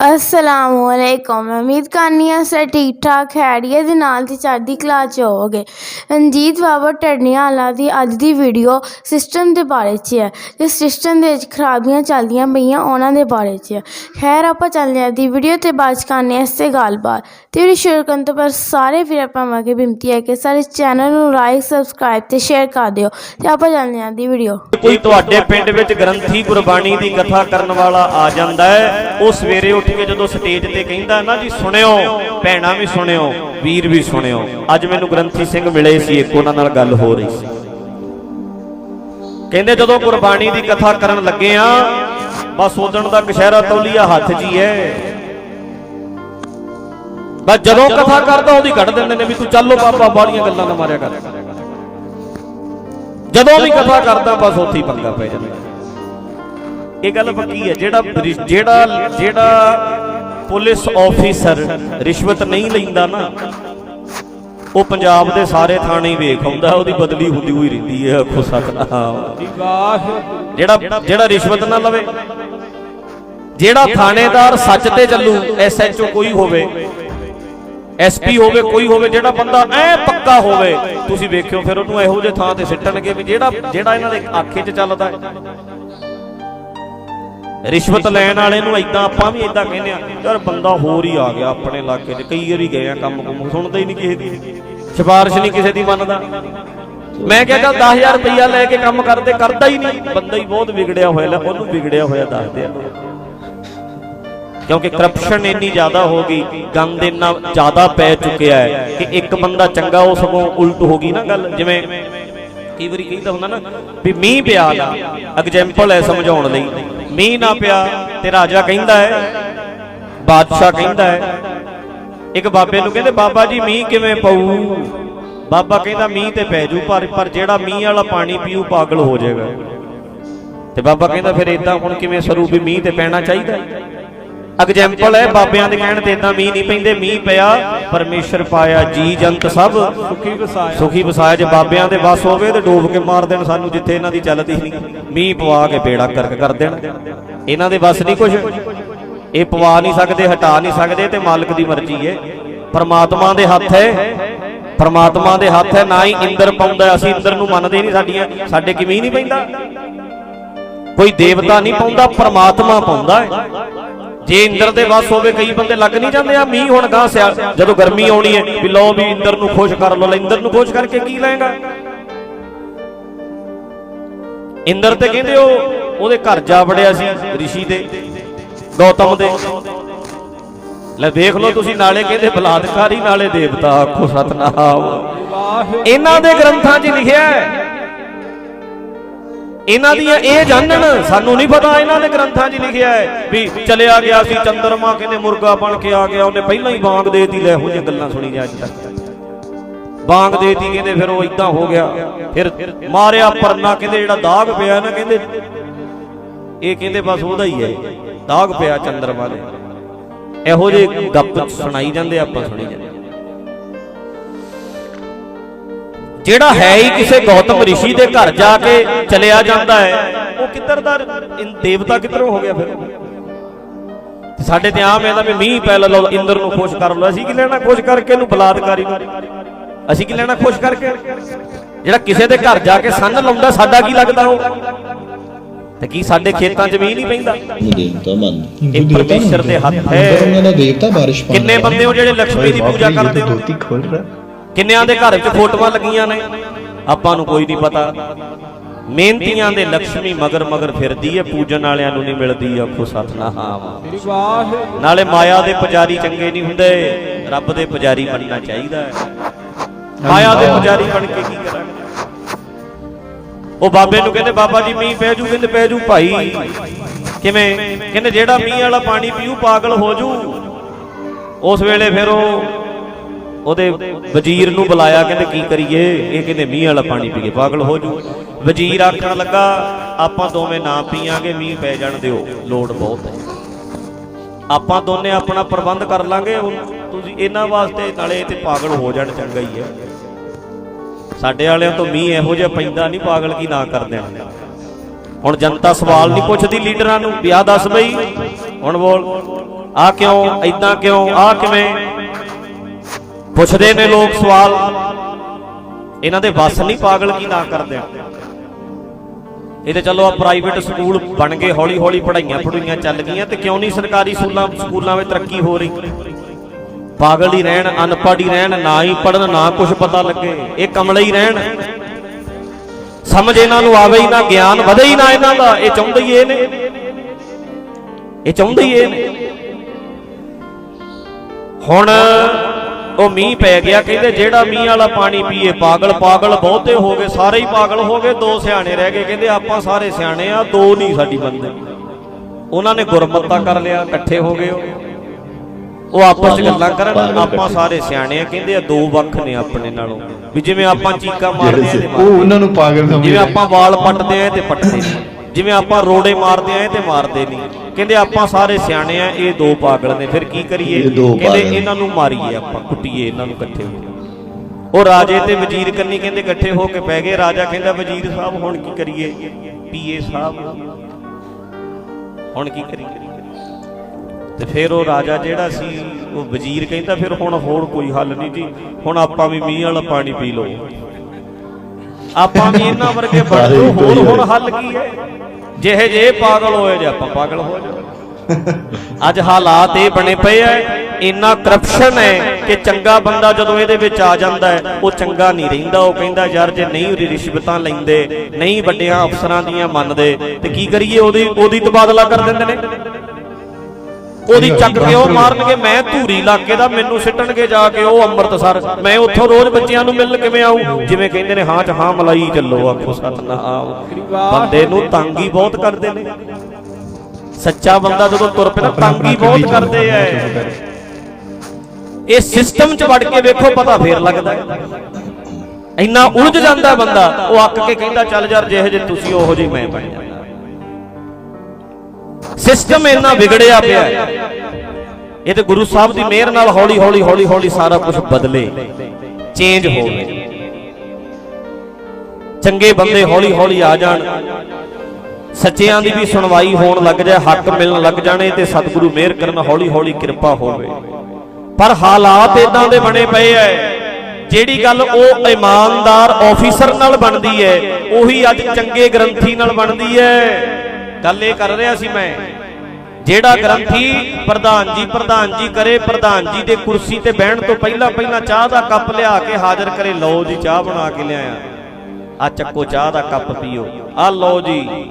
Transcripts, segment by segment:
ਅਸਲਾਮੁਅਲੈਕੁਮ ਮੈਂ ਉਮੀਦ ਕਰਨੀ ਹਾਂ ਸਰ ਠੀਕ ਠਾਕ ਖੈਰੀਅਤ ਦੇ ਨਾਲ ਤੇ ਚੜ੍ਹਦੀ ਕਲਾ ਚ ਹੋਵੋਗੇ ਰਣਜੀਤ ਬਾਬਾ ਟਰਨੀਆਂ ਵਾਲਾ ਦੀ ਅੱਜ ਦੀ ਵੀਡੀਓ ਸਿਸਟਮ ਦੇ ਬਾਰੇ 'ਚ ਹੈ ਤੇ ਸਿਸਟਮ ਦੇ ਵਿੱਚ ਖਰਾਬੀਆਂ ਚੱਲਦੀਆਂ ਪਈਆਂ ਉਹਨਾਂ ਦੇ ਬਾਰੇ 'ਚ ਹੈ ਖੈਰ ਆਪਾਂ ਚੱਲਦੇ ਹਾਂ ਦੀ ਵੀਡੀਓ ਤੇ ਬਾਅਦ 'ਚ ਕਰਨੇ ਹਾਂ ਇਸੇ ਗੱਲਬਾਤ ਤੇ ਵੀਡੀਓ ਸ਼ੁਰੂ ਕਰਨ ਤੋਂ ਪਹਿਲਾਂ ਸਾਰੇ ਵੀਰ ਆਪਾਂ ਅੱਗੇ ਬੇਨਤੀ ਹੈ ਕਿ ਸਾਰੇ ਚੈਨਲ ਨੂੰ ਲਾਈਕ ਸਬਸਕ੍ਰਾਈਬ ਤੇ ਸ਼ੇਅਰ ਕਰ ਦਿਓ ਤੇ ਆਪਾਂ ਚੱਲਦੇ ਹਾਂ ਦੀ ਵੀਡੀਓ ਕੋਈ ਤੁਹਾਡੇ ਪਿੰਡ ਵਿੱਚ ਗ੍ਰੰਥੀ ਗੁਰਬਾਣੀ ਦੀ ਕਥਾ ਕਰਨ ਵਾਲਾ ਆ ਜਾਂਦਾ ਹੈ ਉਹ ਸਵੇਰੇ ਉੱਠ ਜਦੋਂ ਸਟੇਜ ਤੇ ਕਹਿੰਦਾ ਨਾ ਜੀ, ਸੁਣਿਓ, ਭੈਣਾ ਵੀ ਸੁਣਿਓ, ਵੀਰ ਵੀ ਸੁਣਿਓ। ਅੱਜ ਮੈਨੂੰ ਗ੍ਰੰਥੀ ਸਿੰਘ ਮਿਲੇ ਸੀ, ਇੱਕ ਉਹਨਾਂ ਨਾਲ ਗੱਲ ਹੋ ਰਹੀ ਸੀ। ਕਹਿੰਦੇ ਜਦੋਂ ਗੁਰਬਾਣੀ ਦੀ ਕਥਾ ਕਰਨ ਲੱਗੇ ਆ, ਬਸ ਉਦਣ ਦਾ ਕਸ਼ਹਿਰਾ ਤੌਲੀਆ ਹੱਥ 'ਚ ਹੀ ਹੈ ਬਸ ਜਦੋਂ ਕਥਾ ਕਰਦਾ, ਉਹਦੀ ਕੱਢ ਦਿੰਦੇ ਨੇ ਵੀ ਤੂੰ ਚੱਲੋ ਬਾਬਾ ਬਾਲੀਆਂ ਗੱਲਾਂ ਨਾ ਮਾਰਿਆ ਕਰ। ਜਦੋਂ ਵੀ ਕਥਾ ਕਰਦਾ, ਬਸ ਉੱਥੇ ਹੀ ਪੰਗਾ ਪੈ ਜਾਂਦਾ। ਇਹ ਗੱਲ ਪੱਕੀ ਹੈ, ਜਿਹੜਾ ਜਿਹੜਾ ਜਿਹੜਾ ਪੁਲਿਸ ਆਫੀਸਰ ਰਿਸ਼ਵਤ ਨਹੀਂ ਲੈਂਦਾ ਨਾ, ਉਹ ਪੰਜਾਬ ਦੇ ਸਾਰੇ ਥਾਣੇ ਵੇਖ ਆਉਂਦਾ, ਉਹਦੀ ਬਦਲੀ ਹੁੰਦੀ ਹੋਈ ਰਹਿੰਦੀ ਹੈ, ਆਖੋ ਸਤਨਾਮ ਜਿਹੜਾ ਜਿਹੜਾ ਰਿਸ਼ਵਤ ਨਾ ਲਵੇ, ਜਿਹੜਾ ਥਾਣੇਦਾਰ ਸੱਚ ਤੇ ਚੱਲੂ ਐਸਐਚਓ ਕੋਈ ਹੋਵੇ ਐਸਪੀ ਹੋਵੇ, ਕੋਈ ਹੋਵੇ, ਜਿਹੜਾ ਬੰਦਾ ਐ ਪੱਕਾ ਹੋਵੇ, ਤੁਸੀਂ ਵੇਖਿਓ, ਫਿਰ ਉਹਨੂੰ ਇਹੋ ਜਿਹੇ ਥਾਂ ਤੇ ਸਿੱਟਣਗੇ ਵੀ ਜਿਹੜਾ ਜਿਹੜਾ ਇਹਨਾਂ ਦੇ ਆਖੇ 'ਚ ਚੱਲਦਾ ਹੈ। ਰਿਸ਼ਵਤ ਲੈਣ ਵਾਲੇ ਨੂੰ ਇਦਾਂ ਆਪਾਂ ਵੀ ਇਦਾਂ ਕਹਿੰਦੇ ਆ, ਯਾਰ ਬੰਦਾ ਹੋਰ ਹੀ ਆ ਗਿਆ ਆਪਣੇ ਇਲਾਕੇ 'ਚ, ਕਈ ਵਾਰੀ ਗਏ ਆ ਕੰਮ ਕੁਮ, ਸੁਣਦਾ ਹੀ ਨਹੀਂ ਕਿਸੇ ਦੀ, ਸਿਫਾਰਿਸ਼ ਨਹੀਂ ਕਿਸੇ ਦੀ ਮੰਨਦਾ। ਮੈਂ ਕਿਹਾ ਚੱਲ 10000 ਰੁਪਈਆ ਲੈ ਕੇ ਕੰਮ ਕਰਦੇ, ਕਰਦਾ ਹੀ ਨਹੀਂ। ਬੰਦਾ ਹੀ ਬਹੁਤ ਵਿਗੜਿਆ ਹੋਇਆ, ਲੈ ਉਹਨੂੰ ਵਿਗੜਿਆ ਹੋਇਆ ਦੱਸਦੇ ਆ। ਕਿਉਂਕਿ ਕਰਪਸ਼ਨ ਇੰਨੀ ਜ਼ਿਆਦਾ ਹੋ ਗਈ, ਗੰਦ ਇੰਨਾ ਜ਼ਿਆਦਾ ਪੈ ਚੁੱਕਿਆ ਹੈ ਕਿ ਇੱਕ ਬੰਦਾ ਚੰਗਾ ਉਹ ਸਗੋਂ ਉਲਟ ਹੋ ਗਈ ਨਾ ਗੱਲ, ਜਿਵੇਂ ਕਈ ਵਾਰੀ ਕਹਿੰਦਾ ਹੁੰਦਾ ਨਾ ਵੀ ਮੀਂਹ ਪਿਆ ਨਾ ਐਗਜ਼ਾਮਪਲ ਹੈ ਸਮਝਾਉਣ ਲਈ। ਮੀਂਹ ਨਾ ਪਿਆ ਤੇ ਰਾਜਾ ਕਹਿੰਦਾ ਹੈ, ਬਾਦਸ਼ਾਹ ਕਹਿੰਦਾ ਹੈ। ਇੱਕ ਬਾਬੇ ਨੂੰ ਕਹਿੰਦੇ, ਬਾਬਾ ਜੀ, ਮੀਂਹ ਕਿਵੇਂ ਪਊ? ਬਾਬਾ ਕਹਿੰਦਾ, ਮੀਂਹ ਤੇ ਪੈ ਜੂ, ਪਰ ਪਰ ਜਿਹੜਾ ਮੀਂਹ ਵਾਲਾ ਪਾਣੀ ਪੀਊ, ਪਾਗਲ ਹੋ ਜਾਏਗਾ। ਤੇ ਬਾਬਾ ਕਹਿੰਦਾ, ਫਿਰ ਇਦਾਂ ਹੁਣ ਕਿਵੇਂ ਸਰੂ ਵੀ ਮੀਂਹ ਤੇ ਪੈਣਾ ਚਾਹੀਦਾ? ਐਗਜ਼ਾਮਪਲ ਹੈ ਬਾਬਿਆਂ ਦੇ ਕਹਿਣ ਤੇ ਇਦਾਂ ਮੀਂਹ ਨਹੀਂ ਪੈਂਦੇ ਮੀਂਹ ਪਿਆ ਪਰਮੇਸ਼ਰ ਪਾਇਆ ਜੀ ਜੰਤ ਸਭ। ਸੁਖੀ ਵਸਾਇਆ। ਸੁਖੀ ਵਸਾਇਆ ਜੇ ਬਾਬਿਆਂ ਦੇ ਵਸ ਹੋਵੇ ਤੇ ਡੋਬ ਕੇ ਮਾਰ ਦੇਣ ਸਾਨੂੰ ਜਿੱਥੇ ਇਹਨਾਂ ਦੀ ਚੱਲਦੀ ਨਹੀਂ ਮੀਂਹ ਪਵਾ ਕੇ ਬੇੜਾ ਕਰਕ ਕਰ ਦੇਣ। ਇਹਨਾਂ ਦੇ ਵਸ ਨਹੀਂ ਕੁਝ ਇਹ ਪਵਾ ਨਹੀਂ ਸਕਦੇ ਹਟਾ ਨਹੀਂ ਸਕਦੇ ਤੇ ਮਾਲਕ ਦੀ ਮਰਜ਼ੀ ਹੈ। ਪਰਮਾਤਮਾ ਦੇ ਹੱਥ ਹੈ। ਪਰਮਾਤਮਾ ਦੇ ਹੱਥ ਹੈ ਨਾ ਹੀ ਇੰਦਰ ਪਾਉਂਦਾ ਅਸੀਂ ਇੰਦਰ ਨੂੰ ਮੰਨਦੇ ਨਹੀਂ ਸਾਡੀਆਂ। ਸਾਡੇ ਕਿਵੇਂ ਨਹੀਂ ਪੈਂਦਾ? ਕੋਈ ਦੇਵਤਾ ਨਹੀਂ ਪਾਉਂਦਾ ਪਰਮਾਤਮਾ ਪਾਉਂਦਾ ਹੈ। ਜੇ ਇੰਦਰ ਦੇ ਵਸ ਹੋਵੇ ਕਈ ਬੰਦੇ ਲੱਗ ਨਹੀਂ ਜਾਂਦੇ। ਆ ਮੀਂਹ ਹੁਣ ਗਾਂ ਸਿਆ। ਜਦੋਂ ਗਰਮੀ ਆਉਣੀ ਹੈ ਵੀ ਲਓ ਵੀ ਇੰਦਰ ਨੂੰ ਖੁਸ਼ ਕਰ ਲਓ ਲੈ ਇੰਦਰ ਨੂੰ ਖੁਸ਼ ਕਰਕੇ ਕੀ ਲੈਂਗਾ? ਇੰਦਰ ਤੇ ਕਹਿੰਦੇ ਉਹ ਉਹਦੇ ਘਰ ਜਾ ਵੜਿਆ ਸੀ ਰਿਸ਼ੀ ਦੇ ਗੌਤਮ ਦੇ। ਲੈ ਦੇਖ ਲਓ ਤੁਸੀਂ ਨਾਲੇ ਕਹਿੰਦੇ ਬਲਾਤਕਾਰੀ ਨਾਲੇ ਦੇਵਤਾ ਆਖੋ ਸਤਨਾਮ। ਇਹਨਾਂ ਦੇ ਗ੍ਰੰਥਾਂ 'ਚ ਲਿਖਿਆ ਹੈ ਇਹਨਾਂ ਦੀਆਂ ਇਹ ਜਾਣਨ ਸਾਨੂੰ ਨਹੀਂ ਪਤਾ ਇਹਨਾਂ ਦੇ ਗ੍ਰੰਥਾਂ 'ਚ ਲਿਖਿਆ ਹੈ ਵੀ ਚਲਿਆ ਗਿਆ ਸੀ ਚੰਦਰਮਾ ਕਹਿੰਦੇ ਮੁਰਗਾ ਬਣ ਕੇ ਆ ਗਿਆ ਉਹਨੇ ਪਹਿਲਾਂ ਹੀ ਬਾਗ ਦੇਤੀ ਲੈ ਇਹੋ ਜਿਹੀਆਂ ਗੱਲਾਂ ਸੁਣੀ ਜਾ ਅੱਜ ਤੱਕ। ਬਾਗ ਦੇਤੀ ਕਹਿੰਦੇ ਫਿਰ ਉਹ ਇਦਾਂ ਹੋ ਗਿਆ ਫਿਰ ਮਾਰਿਆ ਪਰਨਾ ਕਹਿੰਦੇ ਜਿਹੜਾ ਦਾਗ ਪਿਆ ਨਾ ਕਹਿੰਦੇ ਇਹ ਕਹਿੰਦੇ ਬਸ ਉਹਦਾ ਹੀ ਹੈ ਦਾਗ ਪਿਆ ਚੰਦਰਮਾ ਦੇ। ਇਹੋ ਜਿਹੇ ਗੱਪ ਸੁਣਾਈ ਜਾਂਦੇ ਆਪਾਂ ਸੁਣੀ ਜਾਂਦੇ। ਜਿਹੜਾ ਹੈ ਹੀ ਕਿਸੇ ਗੌਤਮ ਰਿਸ਼ੀ ਦੇ ਘਰ ਜਾ ਕੇ ਚਲਿਆ ਜਾਂਦਾ ਹੈ ਉਹ ਕਿੱਧਰ ਦਾ ਦੇਵਤਾ ਕਿੱਧਰੋਂ ਹੋ ਗਿਆ ਫਿਰ ਤੇ ਸਾਡੇ ਤੇ ਆਮ ਇਹਦਾ ਵੀ ਮੀਂਹ ਪੈ ਲਓ ਇੰਦਰ ਨੂੰ ਖੁਸ਼ ਕਰ ਲਓ ਅਸੀਂ ਕੀ ਲੈਣਾ ਖੁਸ਼ ਕਰਕੇ ਇਹਨੂੰ ਬਲਾਤਕਾਰੀ ਨੂੰ ਅਸੀਂ ਕੀ ਲੈਣਾ ਖੁਸ਼ ਕਰਕੇ ਜਿਹੜਾ ਕਿਸੇ ਦੇ ਘਰ ਜਾ ਕੇ ਸੰਨ ਲਾਉਂਦਾ ਸਾਡਾ ਕੀ ਲੱਗਦਾ ਉਹ ਤੇ ਕੀ ਸਾਡੇ ਖੇਤਾਂ 'ਚ ਮੀਂਹ ਨਹੀਂ ਪੈਂਦਾ ਨੂੰ ਦੇਵਤਾ ਮੰਨ ਇਹ ਪਰਮੇਸ਼ਰ ਦੇ ਹੱਥ ਹੈ ਉਹਨਾਂ ਦਾ ਦੇਵਤਾ ਬਾਰਿਸ਼ ਪਾਉਂਦਾ ਕਿੰਨੇ ਬੰਦੇ ਹੋ ਜਿਹੜੇ ਲక్ష్ਮੀ ਦੀ ਪੂਜਾ ਕਰਦੇ ਹੋ ਧੋਤੀ ਖੋਲ ਰਿਹਾ ਕਿੰਨਿਆਂ ਦੇ ਘਰ ਵਿੱਚ ਫੋਟੋਆਂ ਲੱਗੀਆਂ ਨੇ? ਆਪਾਂ ਨੂੰ ਕੋਈ ਨਹੀਂ ਪਤਾ। ਮਿਹਨਤੀਆਂ ਦੇ ਲక్ష్ਮੀ ਮਗਰ ਮਗਰ ਫਿਰਦੀ ਹੈ ਪੂਜਨ ਵਾਲਿਆਂ ਨੂੰ ਨਹੀਂ ਮਿਲਦੀ ਆਖੋ ਸਤਨਾਮ। ਨਾਲੇ ਮਾਇਆ ਦੇ ਪੁਜਾਰੀ ਚੰਗੇ ਨਹੀਂ ਹੁੰਦੇ ਰੱਬ ਦੇ ਪੁਜਾਰੀ ਬਣਨਾ ਚਾਹੀਦਾ ਹੈ ਮਾਇਆ ਦੇ ਪੁਜਾਰੀ ਬਣ ਕੇ ਕੀ ਕਰਾਂਗੇ ਉਹ ਬਾਬੇ ਨੂੰ ਕਹਿੰਦੇ ਬਾਬਾ ਜੀ ਮੀਂਹ ਪੈ ਜੂ ਕਹਿੰਦੇ ਪੈ ਜੂ ਭਾਈ। ਕਿਵੇਂ? ਕਹਿੰਦੇ ਜਿਹੜਾ ਮੀਂਹ ਵਾਲਾ ਪਾਣੀ ਪੀਊ ਪਾਗਲ ਹੋ ਜੂ। ਉਸ ਵੇਲੇ ਫਿਰ ਉਹ ਉਹਦੇ ਵਜ਼ੀਰ ਨੂੰ ਬੁਲਾਇਆ, ਕਹਿੰਦੇ ਕੀ ਕਰੀਏ? ਇਹ ਕਹਿੰਦੇ ਮੀਂਹ ਵਾਲਾ ਪਾਣੀ ਪੀਏ ਪਾਗਲ ਹੋ ਜੂ ਵਜ਼ੀਰ ਆਖਣ ਲੱਗਾ, ਆਪਾਂ ਦੋਵੇਂ ਨਾ ਪੀਾਂਗੇ ਮੀਂਹ ਪੈ ਜਾਣ ਦਿਓ। ਲੋੜ ਬਹੁਤ ਹੈ। ਆਪਾਂ ਦੋਨੇ ਆਪਣਾ ਪ੍ਰਬੰਧ ਕਰ ਲਾਂਗੇ ਤੁਸੀਂ ਇਹਨਾਂ ਵਾਸਤੇ ਨਾਲੇ ਤੇ ਪਾਗਲ ਹੋ ਜਾਣ, ਚੰਗਾ ਹੀ ਹੈ। ਸਾਡੇ ਵਾਲਿਆਂ ਤੋਂ ਮੀਂਹ ਇਹੋ ਜਿਹਾ ਪੈਂਦਾ ਨਹੀਂ, ਪਾਗਲ ਕੀ ਨਾ ਕਰ ਦੇਣ ਹੁਣ ਜਨਤਾ ਸਵਾਲ ਨਹੀਂ ਪੁੱਛਦੀ ਲੀਡਰਾਂ ਨੂੰ, ਵੀ ਆਹ ਦੱਸ ਬਈ। ਹੁਣ ਬੋਲ ਆ ਕਿਉਂ ਐਦਾਂ ਕਿਉਂ ਆ ਕਿਵੇਂ? ਪੁੱਛਦੇ ਨੇ ਲੋਕ ਸਵਾਲ। ਇਹਨਾਂ ਦੇ ਵੱਸ ਨਹੀਂ ਪਾਗਲ ਕੀ ਨਾ ਕਰਦੇ? ਇਹ ਤੇ ਚਲੋ ਆ ਪ੍ਰਾਈਵੇਟ ਸਕੂਲ ਬਣ ਗਏ ਹੌਲੀ ਹੌਲੀ ਪੜਾਈਆਂ ਪੜੂਈਆਂ ਚੱਲ ਗਈਆਂ ਤੇ ਕਿਉਂ ਨਹੀਂ ਸਰਕਾਰੀ ਸਕੂਲਾਂ ਸਕੂਲਾਂ ਵਿੱਚ ਤਰੱਕੀ ਹੋ ਰਹੀ? ਪਾਗਲ ਹੀ ਰਹਿਣ, ਅਨਪੜ੍ਹ ਹੀ ਰਹਿਣ, ਨਾ ਹੀ ਪੜਨ ਨਾ ਕੁਝ ਪਤਾ ਲੱਗੇ। ਇਹ ਕਮਲੇ ਹੀ ਰਹਿਣ। ਸਮਝ ਇਹਨਾਂ ਨੂੰ ਆਵੇ ਹੀ ਨਾ, ਗਿਆਨ ਵਧੇ ਹੀ ਨਾ ਇਹਨਾਂ ਦਾ। ਇਹ ਚਾਹੁੰਦੇ ਹੀ ਇਹ ਨੇ। ਇਹ ਚਾਹੁੰਦੇ ਹੀ ਇਹ ਨੇ। ਹੁਣ ਉਹ ਮੀਂਹ ਪੈ ਗਿਆ ਕਹਿੰਦੇ ਜਿਹੜਾ ਮੀਂਹ ਵਾਲਾ ਪਾਣੀ ਪੀਏ ਪਾਗਲ ਪਾਗਲ ਬਹੁਤੇ ਹੋ ਗਏ ਸਾਰੇ ਹੀ ਪਾਗਲ ਹੋ ਗਏ ਦੋ ਸਿਆਣੇ ਰਹਿ ਗਏ ਕਹਿੰਦੇ ਆਪਾਂ ਸਾਰੇ ਸਿਆਣੇ ਆ ਦੋ ਨਹੀਂ ਸਾਡੀ ਬੰਦੇ ਉਹਨਾਂ ਨੇ ਗੁਰਮਤਤਾ ਕਰ ਲਿਆ ਇਕੱਠੇ ਹੋ ਗਏ ਉਹ। ਆਪਸ ਵਿੱਚ ਗੱਲਾਂ ਕਰਨ ਆਪਾਂ ਸਾਰੇ ਸਿਆਣੇ ਆ ਕਹਿੰਦੇ ਆ ਦੋ ਵੱਖ ਨੇ ਆਪਣੇ ਨਾਲੋਂ। ਵੀ ਜਿਵੇਂ ਆਪਾਂ ਚੀਕਾਂ ਮਾਰਦੇ ਆ ਤੇ ਉਹ ਉਹਨਾਂ ਨੂੰ ਪਾਗਲ ਜਿਵੇਂ ਸਮਝਦੇ ਆਪਾਂ ਵਾਲ ਪੱਟਦੇ ਆ ਤੇ ਪੱਟਦੇ ਨਹੀਂ। ਜਿਵੇਂ ਆਪਾਂ ਰੋੜੇ ਮਾਰਦੇ ਆ ਤੇ ਮਾਰਦੇ ਨਹੀਂ। ਕਹਿੰਦੇ ਆਪਾਂ ਸਾਰੇ ਸਿਆਣੇ ਆ ਇਹ ਦੋ ਪਾਗਲ ਨੇ ਫਿਰ ਕੀ ਕਰੀਏ? ਕਹਿੰਦੇ। ਇਹਨਾਂ ਨੂੰ ਮਾਰੀਏ ਆਪਾਂ ਕੁੱਟੀਏ ਇਹਨਾਂ ਨੂੰ ਇਕੱਠੇ ਹੋ। ਉਹ ਰਾਜੇ ਤੇ ਵਜ਼ੀਰ ਕੰਨੀ ਕਹਿੰਦੇ ਇਕੱਠੇ ਹੋ ਕੇ ਪੈ ਗਏ। ਰਾਜਾ ਕਹਿੰਦਾ ਵਜ਼ੀਰ ਸਾਹਿਬ ਹੁਣ ਕੀ ਕਰੀਏ? ਪੀਏ ਸਾਹਿਬ। ਹੁਣ ਕੀ ਕਰੀਏ? ਤੇ ਫਿਰ ਉਹ ਰਾਜਾ ਜਿਹੜਾ ਸੀ ਉਹ ਵਜ਼ੀਰ ਕਹਿੰਦਾ ਫਿਰ ਹੁਣ ਹੋਰ ਕੋਈ ਹੱਲ ਨਹੀਂ ਜੀ। ਹੁਣ ਆਪਾਂ ਵੀ ਮੀਂਹ ਵਾਲਾ ਪਾਣੀ ਪੀ ਲਓ। ਆਪਾਂ ਵੀ ਇਹਨਾਂ ਵਰਗੇ ਬਣ ਇੱਕੋ ਹੋਰ ਹੀ ਹੁਣ ਹੋਏ। ਹੱਲ ਕੀ ਹੈ? ਜਿਹੇ ਜੇ ਪਾਗਲ ਹੋਏ ਜੇ ਆਪਾਂ ਪਾਗਲ ਹੋ ਜਾਓ। ਅੱਜ ਹਾਲਾਤ ਇਹ ਬਣੇ ਪਏ ਐ ਇੰਨਾ ਕਰਪਸ਼ਨ ਹੈ ਕਿ ਚੰਗਾ ਬੰਦਾ ਜਦੋਂ ਇਹਦੇ ਵਿੱਚ ਆ ਜਾਂਦਾ ਹੈ ਉਹ ਚੰਗਾ ਨਹੀਂ ਰਹਿੰਦਾ। ਉਹ ਕਹਿੰਦਾ ਯਾਰ ਜੇ ਨਹੀਂ ਉਹਦੀ ਰਿਸ਼ਵਤਾਂ ਲੈਂਦੇ ਨਹੀਂ ਵੱਡਿਆਂ ਅਫਸਰਾਂ ਦੀਆਂ ਮੰਨਦੇ ਤੇ ਕੀ ਕਰੀਏ ਉਹਦੀ ਉਹਦੀ ਤਬਾਦਲਾ ਕਰ ਦਿੰਦੇ ਨੇ। ਉਹਦੀ ਚੱਕ ਕੇ ਉਹ ਮਾਰਨਗੇ ਮੈਂ ਧੂਰੀ ਇਲਾਕੇ ਦਾ ਮੈਨੂੰ ਸਿੱਟਣਗੇ ਜਾ ਕੇ ਉਹ ਅੰਮ੍ਰਿਤਸਰ। ਮੈਂ ਉੱਥੋਂ ਰੋਜ਼ ਬੱਚਿਆਂ ਨੂੰ ਮਿਲਣ ਕਿਵੇਂ ਆਉਂ ਜਿਵੇਂ ਕਹਿੰਦੇ ਨੇ ਹਾਂ ਚ ਹਾਂ ਮਲਾਈ ਚੱਲੋ ਆਖੋ ਸਤਨਾਮ। ਬੰਦੇ ਨੂੰ ਤੰਗ ਬਹੁਤ ਕਰਦੇ ਨੇ। ਸੱਚਾ ਬੰਦਾ ਜਦੋਂ ਤੁਰ ਪੈਂਦਾ ਤੰਗ ਬਹੁਤ ਕਰਦੇ ਐ। ਇਹ ਸਿਸਟਮ 'ਚ ਵੜ ਕੇ ਵੇਖੋ ਪਤਾ ਫੇਰ ਲੱਗਦਾ ਇੰਨਾ ਉਲਝ ਜਾਂਦਾ ਬੰਦਾ ਉਹ ਅੱਕ ਕੇ ਕਹਿੰਦਾ ਚੱਲ ਯਾਰ ਜਿਹੇ ਜੇ ਤੁਸੀਂ ਉਹੋ ਜਿਹੇ ਮੈਂ ਬਣ ਜਾਂਦਾ ਸਿਸਟਮ ਇੰਨਾ ਵਿਗੜਿਆ ਪਿਆ ਇਹ ਤੇ ਗੁਰੂ ਸਾਹਿਬ ਦੀ ਮਿਹਰ ਨਾਲ ਹੌਲੀ ਹੌਲੀ ਹੌਲੀ ਹੌਲੀ ਸਾਰਾ ਕੁਝ ਬਦਲੇ ਚੇਂਜ ਹੋਵੇ ਚੰਗੇ ਬੰਦੇ ਹੌਲੀ ਹੌਲੀ ਆ ਜਾਣ। ਸੱਚਿਆਂ ਦੀ ਵੀ ਸੁਣਵਾਈ ਹੋਣ ਲੱਗ ਜਾਏ, ਹੱਕ ਮਿਲਣ ਲੱਗ ਜਾਣੇ ਤੇ ਸਤਿਗੁਰੂ ਮਿਹਰ ਕਰਨ ਹੌਲੀ ਹੌਲੀ ਕਿਰਪਾ ਹੋਵੇ। ਪਰ ਹਾਲਾਤ ਇਦਾਂ ਦੇ ਬਣੇ ਪਏ ਐ, ਜਿਹੜੀ ਗੱਲ ਉਹ ਇਮਾਨਦਾਰ ਆਫੀਸਰ ਨਾਲ ਬਣਦੀ ਐ, ਉਹੀ ਅੱਜ ਚੰਗੇ ਗ੍ਰੰਥੀ ਨਾਲ ਬਣਦੀ ਐ। ਗੱਲ ਇਹ ਕਰ ਰਿਹਾ ਸੀ ਮੈਂ। ਜਿਹੜਾ ਗ੍ਰੰਥੀ ਪ੍ਰਧਾਨ ਜੀ ਪ੍ਰਧਾਨ ਜੀ ਕਰੇ ਪ੍ਰਧਾਨ ਜੀ ਦੇ ਕੁਰਸੀ ਤੇ ਬਹਿਣ ਤੋਂ ਪਹਿਲਾਂ ਪਹਿਲਾਂ ਚਾਹ ਦਾ ਕੱਪ ਲਿਆ ਕੇ ਹਾਜ਼ਰ ਕਰੇ ਲਓ ਜੀ ਚਾਹ ਬਣਾ ਕੇ ਲਿਆਇਆ। ਆ ਚੱਕੋ ਚਾਹ ਦਾ ਕੱਪ ਪੀਓ। ਆ ਲਓ ਜੀ।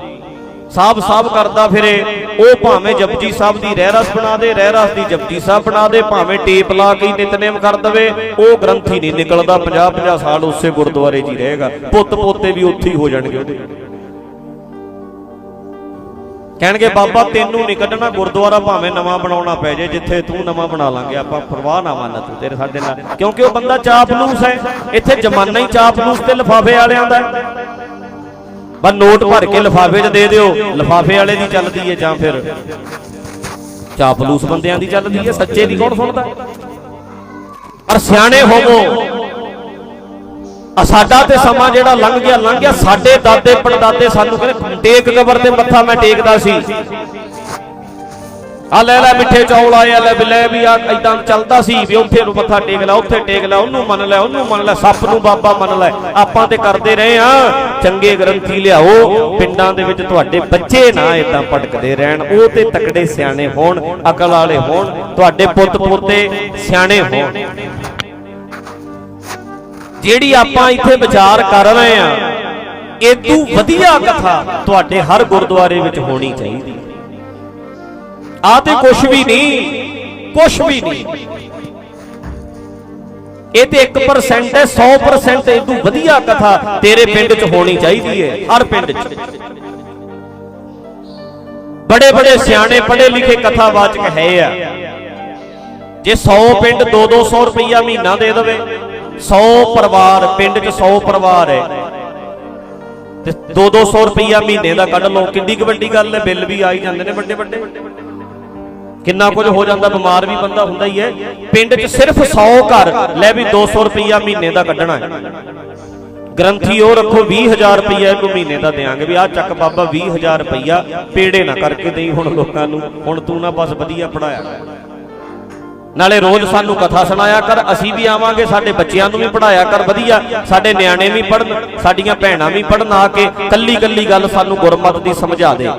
ਸਾਬ ਸਾਬ ਕਰਦਾ ਫਿਰੇ। ਉਹ ਭਾਵੇਂ ਜਪਜੀ ਸਾਹਿਬ ਦੀ ਰਹਿ ਰਸ ਬਣਾ ਦੇ ਰਹਿ ਰਸ ਦੀ ਜਪਜੀ ਸਾਹਿਬ ਬਣਾ ਦੇ ਭਾਵੇਂ ਟੇਪ ਲਾ ਕੇ ਨਿਤਨੇਮ ਕਰ ਦਵੇ। ਉਹ ਗ੍ਰੰਥੀ ਨਹੀਂ ਨਿਕਲਦਾ 50 50 ਸਾਲ ਉਸੇ ਗੁਰਦੁਆਰੇ 'ਚ ਹੀ ਰਹੇਗਾ। ਪੁੱਤ ਪੋਤੇ ਵੀ ਉੱਥੇ ਹੀ ਹੋ ਜਾਣਗੇ। ਉਹਦੇ ਕਹਿਣਗੇ, ਬਾਬਾ, ਤੈਨੂੰ ਨਹੀਂ ਕੱਢਣਾ, ਗੁਰਦੁਆਰਾ ਭਾਵੇਂ ਨਵਾਂ ਬਣਾਉਣਾ ਪੈ ਜੇ ਜਿੱਥੇ ਤੂੰ ਨਵਾਂ ਬਣਾ ਲਾਂਗੇ, ਆਪਾਂ ਪਰਵਾਹ ਨਾ ਮੰਨ ਤੂੰ ਤੇਰੇ ਸਾਡੇ ਨਾਲ। ਕਿਉਂਕਿ ਉਹ ਬੰਦਾ ਚਾਪਲੂਸ ਹੈ। ਇੱਥੇ ਜ਼ਮਾਨਾ ਹੀ ਚਾਪਲੂਸ ਤੇ ਲਿਫਾਫੇ ਵਾਲਿਆਂ ਦਾ ਬਸ ਨੋਟ ਭਰ ਕੇ ਲਿਫਾਫੇ 'ਚ ਦੇ ਦਿਓ। ਲਿਫਾਫੇ ਵਾਲੇ ਦੀ ਚੱਲਦੀ ਹੈ ਜਾਂ ਫਿਰ ਚਾਪਲੂਸ ਬੰਦਿਆਂ ਦੀ ਚੱਲਦੀ ਹੈ ਸੱਚੇ ਦੀ ਕੌਣ ਸੁਣਦਾ? ਪਰ ਸਿਆਣੇ ਹੋਵੋ। ਸਾਡਾ ਤੇ ਸਮਾਂ ਜਿਹੜਾ ਲੰਘ ਗਿਆ ਲੰਘ ਗਿਆ। ਸਾਡੇ ਦਾਦੇ ਪੜਦਾਦੇ ਸਾਨੂੰ ਕਹਿੰਦੇ, ਟੇਕ ਕਬਰ ਤੇ ਮੱਥਾ ਮੈਂ ਟੇਕਦਾ ਸੀ। ਆ ਲੈ ਲੈ ਮਿੱਠੇ ਚੌਲ ਆਏ, ਆ ਲੈ ਵੀ ਵੀ ਆ ਇਦਾਂ ਚੱਲਦਾ ਸੀ ਵੀ ਉੱਥੇ ਨੂੰ ਮੱਥਾ ਟੇਕ ਲੈ, ਉੱਥੇ ਟੇਕ ਲੈ, ਉਹਨੂੰ ਮੰਨ ਲੈ, ਉਹਨੂੰ ਮੰਨ ਲੈ, ਸੱਪ ਨੂੰ ਬਾਬਾ ਮੰਨ ਲੈ। ਆਪਾਂ ਤੇ ਕਰਦੇ ਰਹੇ ਆ। ਚੰਗੇ ਗ੍ਰੰਥੀ ਲਿਆਓ। ਪਿੰਡਾਂ ਦੇ ਵਿੱਚ ਤੁਹਾਡੇ ਬੱਚੇ ਨਾ ਇਦਾਂ ਭਟਕਦੇ ਰਹਿਣ। ਉਹ ਤੇ ਤਕੜੇ ਸਿਆਣੇ ਹੋਣ, ਅਕਲ ਵਾਲੇ ਹੋਣ। ਤੁਹਾਡੇ ਪੁੱਤ ਪੋਤੇ ਸਿਆਣੇ ਹੋਣ। ਜਿਹੜੀ ਆਪਾਂ ਇੱਥੇ ਵਿਚਾਰ ਕਰ ਰਹੇ ਆ ਇਦੋਂ ਵਧੀਆ ਕਥਾ ਤੁਹਾਡੇ ਹਰ ਗੁਰਦੁਆਰੇ ਵਿੱਚ ਹੋਣੀ ਚਾਹੀਦੀ। ਆ ਤੇ ਕੁਛ ਵੀ ਨਹੀਂ, ਕੁਛ ਵੀ ਨਹੀਂ। ਇਹ ਤੇ 1% ਹੈ 100% ਇਦੋਂ ਵਧੀਆ ਕਥਾ ਤੇਰੇ ਪਿੰਡ 'ਚ ਹੋਣੀ ਚਾਹੀਦੀ ਹੈ, ਹਰ ਪਿੰਡ 'ਚ। ਬੜੇ ਬੜੇ ਸਿਆਣੇ ਪੜ੍ਹੇ ਲਿਖੇ ਕਥਾਵਾਚਕ ਹੈ ਆ। ਜੇ 100 ਪਿੰਡ 2-200 ਰੁਪਈਆ ਮਹੀਨਾ ਦੇ ਦੇਵੇ 100 ਪਰਿਵਾਰ, ਪਿੰਡ 'ਚ 100 ਪਰਿਵਾਰ ਹੈ। ਤੇ 2-200 ਰੁਪਈਆ ਮਹੀਨੇ ਦਾ ਕੱਢ ਲਓ। ਕਿੰਨੀ ਕੁ ਵੱਡੀ ਗੱਲ ਹੈ, ਬਿੱਲ ਵੀ ਆਈ ਜਾਂਦੇ ਨੇ ਵੱਡੇ ਵੱਡੇ। ਕਿੰਨਾ ਕੁਝ ਹੋ ਜਾਂਦਾ, ਬਿਮਾਰ ਵੀ ਬੰਦਾ ਹੁੰਦਾ ਹੀ ਹੈ। ਪਿੰਡ 'ਚ ਸਿਰਫ 100 ਘਰ, ਲੈ ਵੀ 200 ਰੁਪਈਆ ਮਹੀਨੇ ਦਾ ਕੱਢਣਾ ਹੈ। ਗ੍ਰੰਥੀ ਉਹ ਰੱਖੋ 20000 ਰੁਪਈਆ ਇੱਕ ਮਹੀਨੇ ਦਾ ਦੇਾਂਗੇ ਵੀ ਆ ਚੱਕ ਬਾਬਾ 20000 ਰੁਪਈਆ, ਪੇੜੇ ਨਾ ਕਰਕੇ ਦੇਈ ਹੁਣ ਲੋਕਾਂ ਨੂੰ। ਹੁਣ ਤੂੰ ਨਾ ਬਸ ਵਧੀਆ ਪੜਾਇਆ ਨਾਲੇ ਰੋਜ਼ ਸਾਨੂੰ ਕਥਾ ਸੁਣਾਇਆ ਕਰ, ਅਸੀਂ ਵੀ ਆਵਾਂਗੇ, ਸਾਡੇ ਬੱਚਿਆਂ ਨੂੰ ਵੀ ਪੜਾਇਆ ਕਰ, ਵਧੀਆ। ਸਾਡੇ ਨਿਆਣੇ ਵੀ ਪੜਨ ਸਾਡੀਆਂ ਭੈਣਾਂ ਵੀ ਪੜਨ ਆ ਕੇ ਕੱਲੀ ਕੱਲੀ ਗੱਲ ਸਾਨੂੰ ਗੁਰਮਤ ਦੀ ਸਮਝਾ ਦੇ।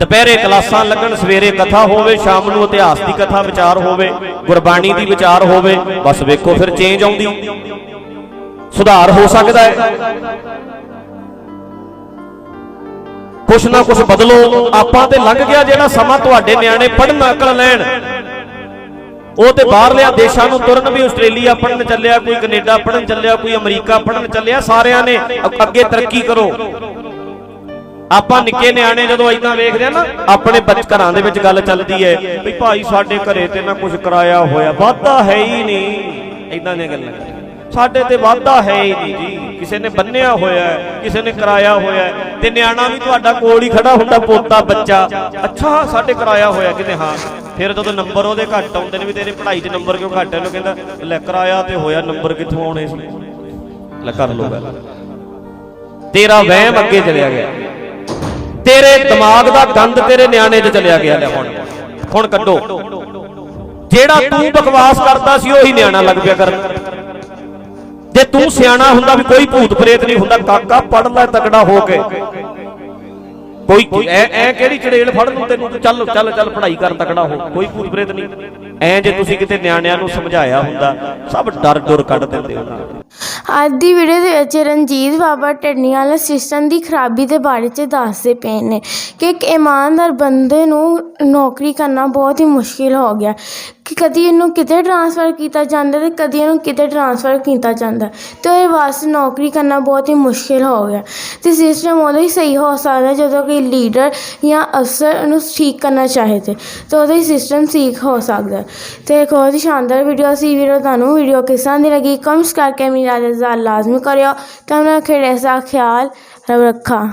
ਦੁਪਹਿਰੇ ਕਲਾਸਾਂ ਲੱਗਣ, ਸਵੇਰੇ ਕਥਾ ਹੋਵੇ, ਸ਼ਾਮ ਨੂੰ ਇਤਿਹਾਸ ਦੀ ਕਥਾ ਵਿਚਾਰ ਹੋਵੇ, ਗੁਰਬਾਣੀ ਦੀ ਵਿਚਾਰ ਹੋਵੇ, ਬਸ ਵੇਖੋ ਫਿਰ ਚੇਂਜ ਆਉਂਦੀ। ਸੁਧਾਰ ਹੋ ਸਕਦਾ ਹੈ। ਕੁਛ ਨਾ ਕੁਛ ਬਦਲੋ, ਆਪਾਂ ਤੇ ਲੰਘ ਗਿਆ ਜਿਹੜਾ ਸਮਾਂ ਤੁਹਾਡੇ ਨਿਆਣੇ ਪੜਨ ਅਕਲ ਲੈਣ। ਉਹ ਤੇ ਬਾਹਰਲਿਆਂ ਦੇਸ਼ਾਂ ਨੂੰ ਤੁਰਨ ਵੀ ਆਸਟ੍ਰੇਲੀਆ ਪੜਨ ਚੱਲਿਆ ਕੋਈ ਕੈਨੇਡਾ ਪੜਨ ਚੱਲਿਆ ਕੋਈ ਅਮਰੀਕਾ ਪੜਨ ਚੱਲਿਆ ਸਾਰਿਆਂ ਨੇ ਅੱਗੇ ਤਰੱਕੀ ਕਰੋ। ਆਪਾਂ ਨਿੱਕੇ ਨਿਆਣੇ ਜਦੋਂ ਇਦਾਂ ਵੇਖਦੇ ਆ ਨਾ ਆਪਣੇ ਬੱਚ ਘਰਾਂ ਦੇ ਵਿੱਚ ਗੱਲ ਚੱਲਦੀ ਹੈ ਵੀ ਭਾਈ ਸਾਡੇ ਘਰੇ ਤੇ ਨਾ ਕੁਝ ਕਰਾਇਆ ਹੋਇਆ ਵਾਧਾ ਹੈ ਹੀ ਨਹੀਂ। ਇਦਾਂ ਦੀਆਂ ਗੱਲਾਂ ਸਾਡੇ ਤੇ ਵਾਧਾ ਹੈ ਹੀ ਨਹੀਂ ਜੀ। ਕਿਸੇ ਨੇ ਬੰਨਿਆ ਹੋਇਆ ਹੈ, ਕਿਸੇ ਨੇ ਕਰਾਇਆ ਹੋਇਆ ਹੈ, ਤੇ ਨਿਆਣਾ ਵੀ ਤੁਹਾਡਾ ਕੋਲ ਹੀ ਖੜਾ ਹੁੰਦਾ, ਪੋਤਾ, ਬੱਚਾ। ਅੱਛਾ, ਸਾਡੇ ਕਰਾਇਆ ਹੋਇਆ ਕਿਤੇ, ਹਾਂ। ਫਿਰ ਜਦੋਂ ਨੰਬਰ ਉਹਦੇ ਘੱਟ ਆਉਂਦੇ ਨੇ ਵੀ ਤੇਰੇ ਪੜ੍ਹਾਈ 'ਚ ਨੰਬਰ ਕਿਉਂ ਘੱਟ ਹੈ ਉਹ ਕਹਿੰਦਾ, ਲੈ ਕਰਾਇਆ ਤੇ ਹੋਇਆ, ਨੰਬਰ ਕਿੱਥੋਂ ਆਉਣੇ ਸੀ? ਲੈ ਕਰ ਲੋ ਗੱਲ। ਤੇਰਾ ਵਹਿਮ ਅੱਗੇ ਚਲਿਆ ਗਿਆ। ਤੇਰੇ ਦਿਮਾਗ ਦਾ ਗੰਦ ਤੇਰੇ ਨਿਆਣੇ 'ਚ ਚਲਿਆ ਗਿਆ, ਲੈ ਹੁਣ। ਹੁਣ ਕੱਢੋ। ਜਿਹੜਾ ਤੂੰ ਬਕਵਾਸ ਕਰਦਾ ਸੀ, ਉਹੀ ਨਿਆਣਾ ਲੱਗ ਪਿਆ ਕਰਨ। ਜੇ ਤੂੰ ਸਿਆਣਾ ਹੁੰਦਾ ਵੀ ਕੋਈ ਭੂਤ ਪ੍ਰੇਤ ਨਹੀਂ ਹੁੰਦਾ, ਕਾਕਾ ਪੜ ਲੈ ਤਕੜਾ ਹੋ ਕੇ। ਕੋਈ ਐ ਐ ਕਿਹੜੀ ਚੜੇਲ ਫੜ ਲੂ ਤੈਨੂੰ? ਤੂੰ ਚੱਲ ਚੱਲ ਚੱਲ, ਪੜ੍ਹਾਈ ਕਰ ਤਕੜਾ ਹੋ। ਕੋਈ ਭੂਤ ਪ੍ਰੇਤ ਨਹੀਂ। ਐ ਜੇ ਤੁਸੀਂ ਕਿਤੇ ਨਿਆਣਿਆਂ ਨੂੰ ਸਮਝਾਇਆ ਹੁੰਦਾ, ਸਭ ਡਰ ਡੁਰ ਕੱਢ ਦਿੰਦੇ ਉਹਨਾਂ ਅੱਜ ਦੀ ਵੀਡੀਓ ਦੇ ਵਿੱਚ ਰਣਜੀਤ ਬਾਬਾ ਟੱਡੀਆਂ ਵਾਲੇ ਸਿਸਟਮ ਦੀ ਖਰਾਬੀ ਦੇ ਬਾਰੇ 'ਚ ਦੱਸਦੇ ਪਏ ਨੇ ਕਿ ਇੱਕ ਇਮਾਨਦਾਰ ਬੰਦੇ ਨੂੰ ਨੌਕਰੀ ਕਰਨਾ ਬਹੁਤ ਹੀ ਮੁਸ਼ਕਿਲ ਹੋ ਗਿਆ। ਕਿ ਕਦੀ ਇਹਨੂੰ ਕਿਤੇ ਟ੍ਰਾਂਸਫਰ ਕੀਤਾ ਜਾਂਦਾ ਤੇ ਕਦੀ ਇਹਨੂੰ ਕਿਤੇ ਟ੍ਰਾਂਸਫਰ ਕੀਤਾ ਜਾਂਦਾ ਤੇ ਇਹ ਵਾਸਤੇ ਨੌਕਰੀ ਕਰਨਾ ਬਹੁਤ ਹੀ ਮੁਸ਼ਕਿਲ ਹੋ ਗਿਆ। ਤੇ ਸਿਸਟਮ ਉਦੋਂ ਹੀ ਸਹੀ ਹੋ ਸਕਦਾ ਜਦੋਂ ਕੋਈ ਲੀਡਰ ਜਾਂ ਅਫਸਰ ਉਹਨੂੰ ਠੀਕ ਕਰਨਾ ਚਾਹੇ ਤੇ ਤੇ ਉਦੋਂ ਹੀ ਸਿਸਟਮ ਠੀਕ ਹੋ ਸਕਦਾ। ਤੇ ਇੱਕ ਬਹੁਤ ਹੀ ਸ਼ਾਨਦਾਰ ਵੀਡੀਓ ਸੀ, ਵੀਰੋ, ਤੁਹਾਨੂੰ ਵੀਡੀਓ ਕਿਸ ਤਰ੍ਹਾਂ ਦੀ ਲੱਗੀ? ਕਮੈਂਟਸ ਕਰਕੇ ਮੇਰਾ ਰਜ਼ਾ ਲਾਜ਼ਮੀ ਕਰਿਓ। ਤਾਂ ਮੈਂ ਖੇੜੇ ਦਾ ਖਿਆਲ ਰੱਖਾ।